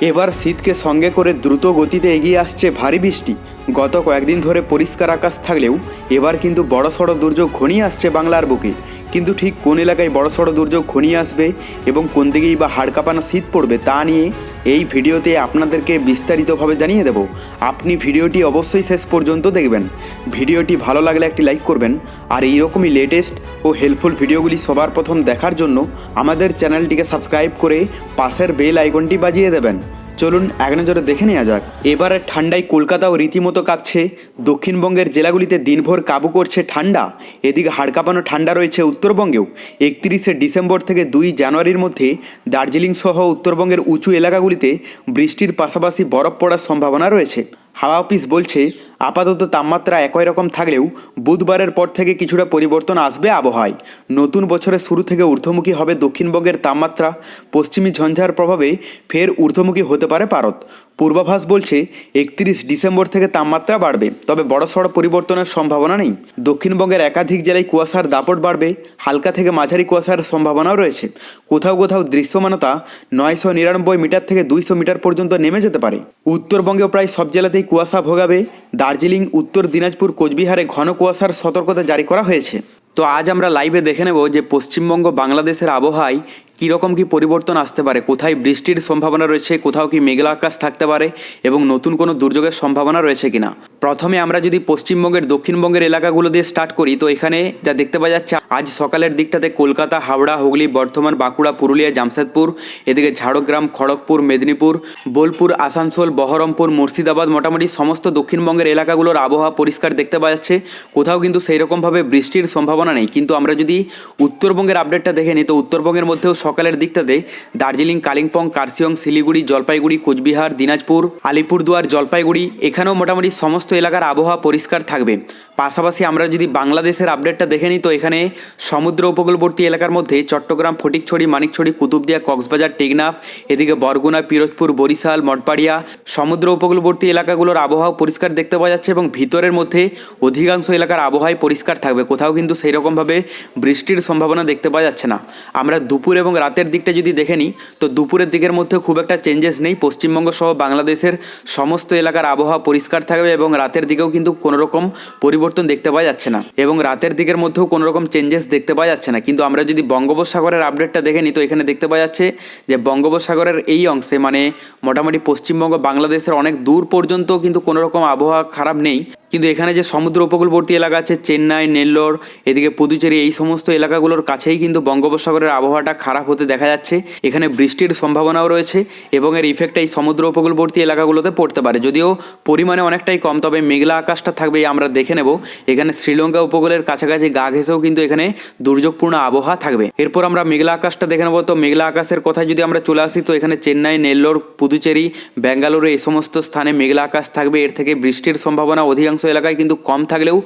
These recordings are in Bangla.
এবার শীতকে সঙ্গে করে দ্রুত গতিতে এগিয়ে আসছে ভারী বৃষ্টি। গত কয়েকদিন ধরে পরিষ্কার আকাশ থাকলেও এবার কিন্তু বড়সড় দুর্যোগ ঘনিয়ে আসছে বাংলার বুকে। কিন্তু ঠিক কোন এলাকায় বড়সড় দুর্যোগ ঘনিয়ে আসবে এবং কোন দিকেই বা হাড় কাঁপানো শীত পড়বে তা নিয়ে এই ভিডিওতে আপনাদেরকে বিস্তারিতভাবে জানিয়ে দেব। আপনি ভিডিওটি অবশ্যই শেষ পর্যন্ত দেখবেন। ভিডিওটি ভালো লাগলে একটি লাইক করবেন। আর এইরকমই লেটেস্ট ও হেল্পফুল ভিডিওগুলি সবার প্রথম দেখার জন্য আমাদের চ্যানেলটিকে সাবস্ক্রাইব করে পাশের বেল আইকনটি বাজিয়ে দেবেন। চলুন এক নজরে দেখে নেওয়া যাক। এবারের ঠান্ডায় কলকাতাও রীতিমতো কাঁপছে। দক্ষিণবঙ্গের জেলাগুলিতে দিনভর কাবু করছে ঠান্ডা। এদিকে হাড়কাঁপানো ঠান্ডা রয়েছে উত্তরবঙ্গেও। একত্রিশে ডিসেম্বর থেকে দুই জানুয়ারির মধ্যে দার্জিলিং সহ উত্তরবঙ্গের উঁচু এলাকাগুলিতে বৃষ্টির পাশাপাশি বরফ পড়ার সম্ভাবনা রয়েছে। হাওয়া অফিস বলছে, আপাতত তাপমাত্রা একই রকম থাকলেও বুধবারের পর থেকে কিছুটা পরিবর্তন আসবে আবহাওয়ায়। নতুন বছরের শুরু থেকে ঊর্ধ্বমুখী হবে দক্ষিণবঙ্গের তাপমাত্রা। পশ্চিমী ঝঞ্ঝার প্রভাবে ফের ঊর্ধ্বমুখী হতে পারে ভারত। পূর্বাভাস বলছে, একত্রিশ ডিসেম্বর থেকে তাপমাত্রা বাড়বে, তবে বড়সড় পরিবর্তনের সম্ভাবনা নেই। দক্ষিণবঙ্গের একাধিক জেলায় কুয়াশার দাপট বাড়বে, হালকা থেকে মাঝারি কুয়াশার সম্ভাবনাও রয়েছে। কোথাও কোথাও দৃশ্যমানতা নয়শো নিরানব্বই মিটার থেকে দুইশো মিটার পর্যন্ত নেমে যেতে পারে। উত্তরবঙ্গেও প্রায় সব জেলাতেই কুয়াশা ভোগাবে। দার্জিলিং, উত্তর দিনাজপুর, কোচবিহারে ঘন কুয়াশার সতর্কতা জারি করা হয়েছে। তো আজ আমরা লাইভে দেখে নেব যে পশ্চিমবঙ্গ, বাংলাদেশের আবহাওয়ায় কীরকম কী পরিবর্তন আসতে পারে? কোথায় বৃষ্টির সম্ভাবনা রয়েছে? কোথাও কি মেঘলা আকাশ থাকতে পারে? এবং নতুন কোনো দুর্যোগের সম্ভাবনা রয়েছে কিনা? প্রথমে আমরা যদি পশ্চিমবঙ্গের, দক্ষিণবঙ্গের এলাকাগুলো দিয়ে স্টার্ট করি, তো এখানে যা দেখতে পাওয়া যাচ্ছে, আজ সকালের দিকটাতে কলকাতা, হাওড়া, হুগলি, বর্ধমান, বাঁকুড়া, পুরুলিয়া, জামশেদপুর, এদিকে ঝাড়গ্রাম, খড়গপুর, মেদিনীপুর, বোলপুর, আসানসোল, বহরমপুর, মুর্শিদাবাদ, মোটামুটি সমস্ত দক্ষিণবঙ্গের এলাকাগুলোর আবহাওয়া পরিষ্কার দেখতে পাওয়া যাচ্ছে। কোথাও কিন্তু সেই রকমভাবে বৃষ্টির সম্ভাবনা নেই। কিন্তু আমরা যদি উত্তরবঙ্গের আপডেটটা দেখে নিই, তো উত্তরবঙ্গের মধ্যেও সকালের দিকটাতে দার্জিলিং, কালিম্পং, কার্শিয়ং, শিলিগুড়ি, জলপাইগুড়ি, কোচবিহার, দিনাজপুর, আলিপুরদুয়ার, জলপাইগুড়ি, এখানেও মোটামুটি সমস্ত এলাকার আবহাওয়া পরিষ্কার থাকবে। পাশাপাশি আমরা যদি বাংলাদেশের আপডেটটা দেখে নিই, তো এখানে সমুদ্র উপকূলবর্তী এলাকার মধ্যে চট্টগ্রাম, ফটিকছড়ি, মানিকছড়ি, কুতুবদিয়া, কক্সবাজার, টেকনাফ, এদিকে বরগুনা, পিরোজপুর, বরিশাল, মঠবাড়িয়া, সমুদ্র উপকূলবর্তী এলাকাগুলোর আবহাওয়া পরিষ্কার দেখতে পাওয়া যাচ্ছে এবং ভিতরের মধ্যে অধিকাংশ এলাকার আবহাওয়াই পরিষ্কার থাকবে। কোথাও কিন্তু সেই রকমভাবে বৃষ্টির সম্ভাবনা দেখতে পাওয়া যাচ্ছে না। আমরা দুপুর এবং রাতের দিকটা যদি দেখে নিই, তো দুপুরের দিকের মধ্যে খুব একটা চেঞ্জেস নেই। পশ্চিমবঙ্গ সহ বাংলাদেশের সমস্ত এলাকার আবহাওয়া পরিষ্কার থাকবে এবং রাতের দিকেও কিন্তু কোনো রকম পরিবর্তন দেখতে পাওয়া যাচ্ছে না। এবং রাতের দিকের মধ্যেও কোনো রকম চেঞ্জেস দেখতে পাওয়া যাচ্ছে না। কিন্তু আমরা যদি বঙ্গোপসাগরের আপডেটটা দেখে নিই, তো এখানে দেখতে পাওয়া যাচ্ছে যে বঙ্গোপসাগরের এই অংশে মানে মোটামুটি পশ্চিমবঙ্গ বাংলাদেশের অনেক দূর পর্যন্ত কিন্তু কোনো রকম আবহাওয়া খারাপ নেই। কিন্তু এখানে যে সমুদ্র উপকূলবর্তী এলাকা আছে, চেন্নাই, নেল্লোর, এদিকে পুদুচেরি, এই সমস্ত এলাকাগুলোর কাছেই কিন্তু বঙ্গোপসাগরের আবহাওয়াটা খারাপ হতে দেখা যাচ্ছে। এখানে বৃষ্টির সম্ভাবনাও রয়েছে এবং এর ইফেক্ট এই সমুদ্র উপকূলবর্তী এলাকাগুলোতে পড়তে পারে। যদিও পরিমাণে অনেকটাই কম, তবে মেঘলা আকাশটা থাকবে আমরা দেখে নেব। এখানে শ্রীলঙ্কা উপকূলের কাছাকাছি গা ঘেঁষেও কিন্তু এখানে দুর্যোগপূর্ণ আবহাওয়া থাকবে। এরপর আমরা মেঘলা আকাশটা দেখে নেব। তো মেঘলা আকাশের কথায় যদি আমরা চলে আসি, তো এখানে চেন্নাই, নেল্লোর, পুদুচেরি, ব্যাঙ্গালোরে এই সমস্ত স্থানে মেঘলা আকাশ থাকবে। এর থেকে বৃষ্টির সম্ভাবনা অধিকাংশ এলাকায় কিন্তু কম থাকলেও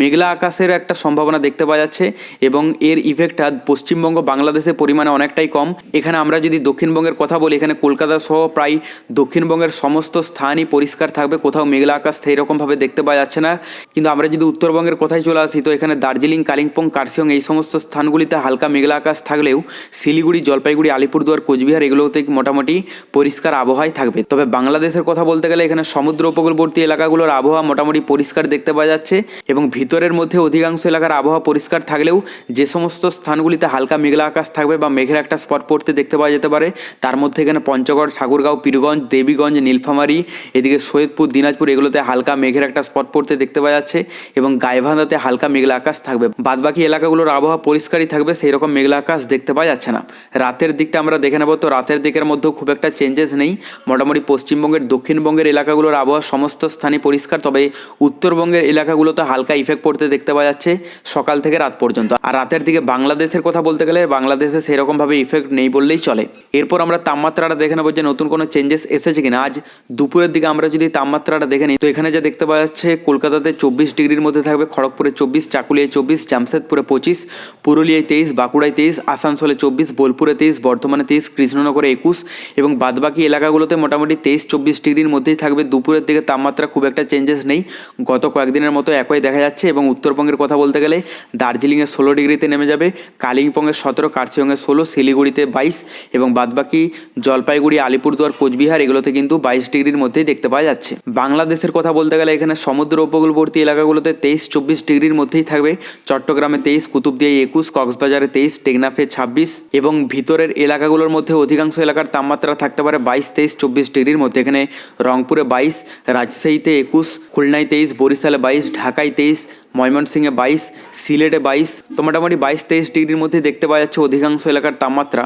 মেঘলা আকাশের একটা সম্ভাবনা দেখতে পাওয়া যাচ্ছে এবং এর ইফেক্টটা পশ্চিমবঙ্গ বাংলাদেশের পরিমাণে অনেকটাই কম। এখানে আমরা যদি দক্ষিণবঙ্গের কথা বলি, এখানে কলকাতা সহ প্রায় দক্ষিণবঙ্গের সমস্ত স্থানই পরিষ্কার থাকবে, কোথাও মেঘলা আকাশ সেই রকমভাবে দেখতে পাওয়া যাচ্ছে না। কিন্তু আমরা যদি উত্তরবঙ্গের কথায় চলে আসি, তো এখানে দার্জিলিং, কালিম্পং, কার্শিয়ং এই সমস্ত স্থানগুলিতে হালকা মেঘলা আকাশ থাকলেও শিলিগুড়ি, জলপাইগুড়ি, আলিপুরদুয়ার, কোচবিহার এগুলোতে মোটামুটি পরিষ্কার আবহাওয়াই থাকবে। তবে বাংলাদেশের কথা বলতে গেলে এখানে সমুদ্র উপকূলবর্তী এলাকাগুলোর আবহাওয়া মোটামুটি পরিষ্কার দেখতে পাওয়া যাচ্ছে এবং ভিতরের মধ্যে অধিকাংশ এলাকার আবহাওয়া পরিষ্কার থাকলেও যে সমস্ত স্থানগুলিতে হালকা মেঘলা আকাশ থাকবে বা মেঘের একটা স্পট পড়তে দেখতে পাওয়া যেতে পারে, তার মধ্যে এখানে পঞ্চগড়, ঠাকুরগাঁও, পীরগঞ্জ, দেবীগঞ্জ, নীলফামারী, এদিকে সৈয়দপুর, দিনাজপুর এগুলোতে হালকা মেঘের একটা স্পট পড়তে দেখতে পাওয়া যাচ্ছে এবং গাইবান্ধাতে হালকা মেঘলা আকাশ থাকবে। বাদবাকি এলাকাগুলোর আবহাওয়া পরিষ্কারই থাকবে সেই রকম মেঘলা আকাশ দেখতে পাওয়া যাচ্ছে না। রাতের দিকটা আমরা দেখে নেব, তো রাতের দিকের মধ্যেও খুব একটা চেঞ্জেস নেই। মোটামুটি পশ্চিমবঙ্গের, দক্ষিণবঙ্গের এলাকাগুলোর আবহাওয়া সমস্ত স্থানে পরিষ্কার, তবে উত্তরবঙ্গের এলাকাগুলোতে হালকা ইফেক্ট পড়তে দেখতে পাওয়া যাচ্ছে সকাল থেকে রাত পর্যন্ত। আর রাতের দিকে বাংলাদেশের কথা বলতে গেলে বাংলাদেশে সেরকমভাবে ইফেক্ট নেই বললেই চলে। এরপর আমরা তাপমাত্রাটা দেখে নেব যে নতুন কোনো চেঞ্জেস এসেছে কিনা। আজ দুপুরের দিকে আমরা যদি তাপমাত্রাটা দেখে নিই, তো এখানে যা দেখতে পাওয়া যাচ্ছে, কলকাতাতে চব্বিশ ডিগ্রির মধ্যে থাকবে, খড়গপুরে চব্বিশ, চাকুলিয়ায় চব্বিশ, জামশেদপুরে পঁচিশ, পুরুলিয়ায় তেইশ, বাঁকুড়ায় তেইশ, আসানসোলে চব্বিশ, বোলপুরে তেইশ, বর্ধমানে তেইশ, কৃষ্ণনগরে একুশ এবং বাদবাকি এলাকাগুলোতে মোটামুটি তেইশ, চব্বিশ ডিগ্রির মধ্যেই থাকবে। দুপুরের দিকে তাপমাত্রা খুব একটা চেঞ্জেস নেই। গত কয়েকদিনের মতো একই দেখা যাচ্ছে এবং উত্তরবঙ্গের কথা বলতে গেলে দার্জিলিংয়ে ষোলো ডিগ্রিতে নেমে যাবে, কালিম্পংয়ে সতেরো কার্শিয়ংয়ে ষোলো, শিলিগুড়িতে বাইশ এবং বাদবাকি জলপাইগুড়ি, আলিপুরদুয়ার, কোচবিহার এগুলোতে কিন্তু বাইশ ডিগ্রির মধ্যেই দেখতে পাওয়া যাচ্ছে। বাংলাদেশের কথা বলতে গেলে এখানে সমুদ্র উপকূলবর্তী এলাকাগুলোতে তেইশ, চব্বিশ ডিগ্রির মধ্যেই থাকবে, চট্টগ্রামে তেইশ কুতুবদিয়ায় একুশ, কক্সবাজারে তেইশ, টেকনাফে ছাব্বিশ এবং ভিতরের এলাকাগুলোর মধ্যে অধিকাংশ এলাকার তাপমাত্রা থাকতে পারে বাইশ, তেইশ, চব্বিশ ডিগ্রির মধ্যে। এখানে রংপুরে বাইশ, রাজশাহীতে একুশ, খুলনায় তেইশ বরিশালে বাইশ ঢাকায় তেইশ ময়মনসিংহে বাইশ সিলেটে বাইশ, তো মোটামুটি বাইশ, তেইশ ডিগ্রির মধ্যে দেখতে পাওয়া যাচ্ছে অধিকাংশ এলাকার তাপমাত্রা।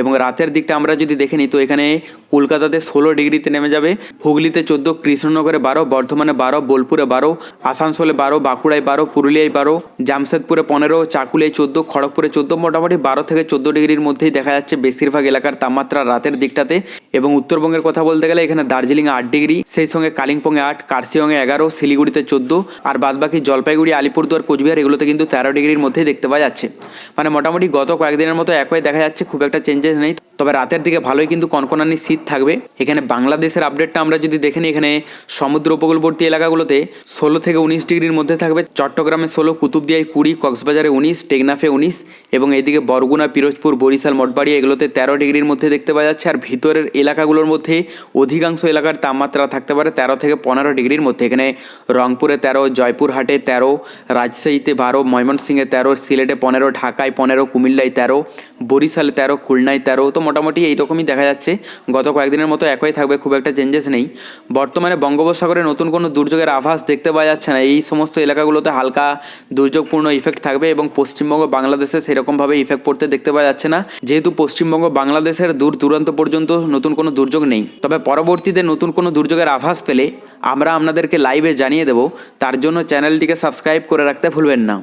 এবং রাতের দিকটা আমরা যদি দেখে নিই, তো এখানে কলকাতাতে ষোলো ডিগ্রিতে নেমে যাবে, হুগলিতে চোদ্দ, কৃষ্ণনগরে বারো, বর্ধমানে বারো, বোলপুরে বারো, আসানসোলে বারো, বাঁকুড়ায় বারো, পুরুলিয়ায় বারো, জামশেদপুরে পনেরো, চাকুলিয়ায় চোদ্দ, খড়গপুরে চোদ্দ, মোটামুটি বারো থেকে চোদ্দ ডিগ্রির মধ্যেই দেখা যাচ্ছে বেশিরভাগ এলাকার তাপমাত্রা রাতের দিকটাতে। এবং উত্তরবঙ্গের কথা বলতে গেলে এখানে দার্জিলিংয়ে আট ডিগ্রি, সেই সঙ্গে কালিম্পংয়ে আট কার্শিয়ংয়ে এগারো, শিলিগুড়িতে চোদ্দ, আর বাদবাকি জলপাইগুড়ি, আলিপুরদুয়ার, কোচবিহার এগুলোতে কিন্তু তেরো ডিগ্রির মধ্যেই দেখতে পাওয়া যাচ্ছে। মানে মোটামুটি গত কয়েকদিনের মতো একই দেখা যাচ্ছে, খুব একটা চেঞ্জেস নেই। তবে রাতের দিকে ভালোই কিন্তু কনকনানি শীত থাকবে। এখানে বাংলাদেশের আপডেটটা আমরা যদি দেখে নিই, এখানে সমুদ্র উপকূলবর্তী এলাকাগুলোতে ষোলো থেকে উনিশ ডিগ্রির মধ্যে থাকবে। চট্টগ্রামে ষোলো, কুতুবদিয়ায় কুড়ি, কক্সবাজারে উনিশ, টেকনাফে উনিশ এবং এদিকে বরগুনা, পিরোজপুর, বরিশাল মঠবাড়ি এগুলোতে তেরো ডিগ্রির মধ্যে দেখতে পাওয়া যাচ্ছে। আর ভিতরের এলাকাগুলোর মধ্যে অধিকাংশ এলাকার তাপমাত্রা থাকতে পারে তেরো থেকে পনেরো ডিগ্রির মধ্যে। এখানে রংপুরে তেরো, জয়পুরহাটে তেরো, রাজশাহীতে বারো ময়মনসিংহে তেরো, সিলেটে পনেরো, ঢাকায় পনেরো, কুমিল্লায় তেরো, বরিশালে তেরো, খুলনায় তেরো। তো মোটামুটি এইরকমই দেখা যাচ্ছে। গত কয়েকদিনের মতো একই থাকবে, খুব একটা চেঞ্জেস নেই। বর্তমানে বঙ্গোপসাগরে নতুন কোনো দুর্যোগের আভাস দেখতে পাওয়া যাচ্ছে না। এই সমস্ত এলাকাগুলোতে হালকা দুর্যোগপূর্ণ ইফেক্ট থাকবে এবং পশ্চিমবঙ্গ বাংলাদেশে সেরকমভাবে ইফেক্ট পড়তে দেখতে পাওয়া যাচ্ছে না। যেহেতু পশ্চিমবঙ্গ বাংলাদেশের দূর দূরান্ত পর্যন্ত নতুন কোনো দুর্যোগ নেই। তবে পরবর্তীতে নতুন কোনো দুর্যোগের আভাস পেলে আমরা আপনাদেরকে লাইভে জানিয়ে দেব। তার জন্য চ্যানেলটিকে সাবস্ক্রাইব করে রাখতে ভুলবেন না।